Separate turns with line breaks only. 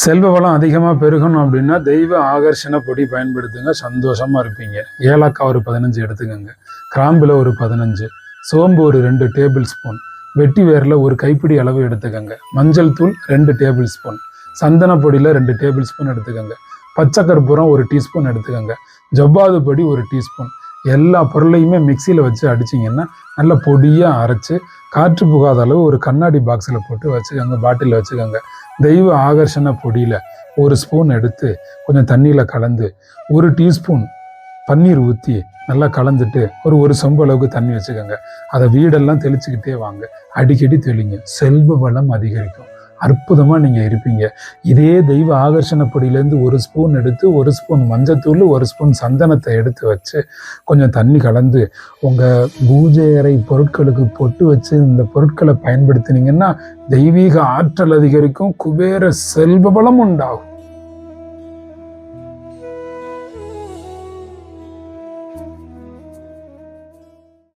செல்வ வளம் அதிகமாக பெருகணும் அப்படின்னா தெய்வ ஆகர்ஷண பொடி பயன்படுத்துங்க சந்தோஷமாக இருப்பீங்க. ஏலக்காய் ஒரு பதினஞ்சு எடுத்துக்கோங்க கிராம்பில் ஒரு பதினஞ்சு சோம்பு ஒரு ரெண்டு டேபிள் ஸ்பூன் வெட்டி வேரில் ஒரு கைப்பிடி அளவு எடுத்துக்கோங்க மஞ்சள் தூள் ரெண்டு டேபிள் ஸ்பூன் சந்தன பொடியில் ரெண்டு டேபிள் ஸ்பூன் எடுத்துக்கோங்க பச்சை கற்பூரம் ஒரு டீஸ்பூன் எடுத்துக்கோங்க ஜவ்வாது பொடி ஒரு டீஸ்பூன். எல்லா பொருளையுமே மிக்சியில் வச்சு அடிச்சிங்கன்னா நல்லா பொடியாக அரைச்சு காற்று புகாத அளவு ஒரு கண்ணாடி பாக்ஸில் போட்டு வச்சுக்கோங்க பாட்டிலில் வச்சுக்கோங்க. தெய்வ ஆகர்ஷண பொடியில் ஒரு ஸ்பூன் எடுத்து கொஞ்சம் தண்ணியில் கலந்து ஒரு டீஸ்பூன் பன்னீர் ஊற்றி நல்லா கலந்துட்டு ஒரு ஒரு சொம்பு அளவுக்கு தண்ணி வச்சுக்கோங்க. அதை வீடெல்லாம் தெளிச்சுக்கிட்டே வாங்க. அடிக்கடி தெளிங்க. செல்வ வளம் அதிகரிக்கும். அற்புதமாக நீங்கள் இருப்பீங்க. இதே தெய்வ ஆகர்ஷணப்படியிலேருந்து ஒரு ஸ்பூன் எடுத்து ஒரு ஸ்பூன் மஞ்சத்தூள் ஒரு ஸ்பூன் சந்தனத்தை எடுத்து வச்சு கொஞ்சம் தண்ணி கலந்து உங்கள் பூஜை அறை பொருட்களுக்கு பொட்டு வச்சு இந்த பொருட்களை பயன்படுத்தினீங்கன்னா தெய்வீக ஆற்றல் அதிகரிக்கும். குபேர செல்வ பலம் உண்டாகும்.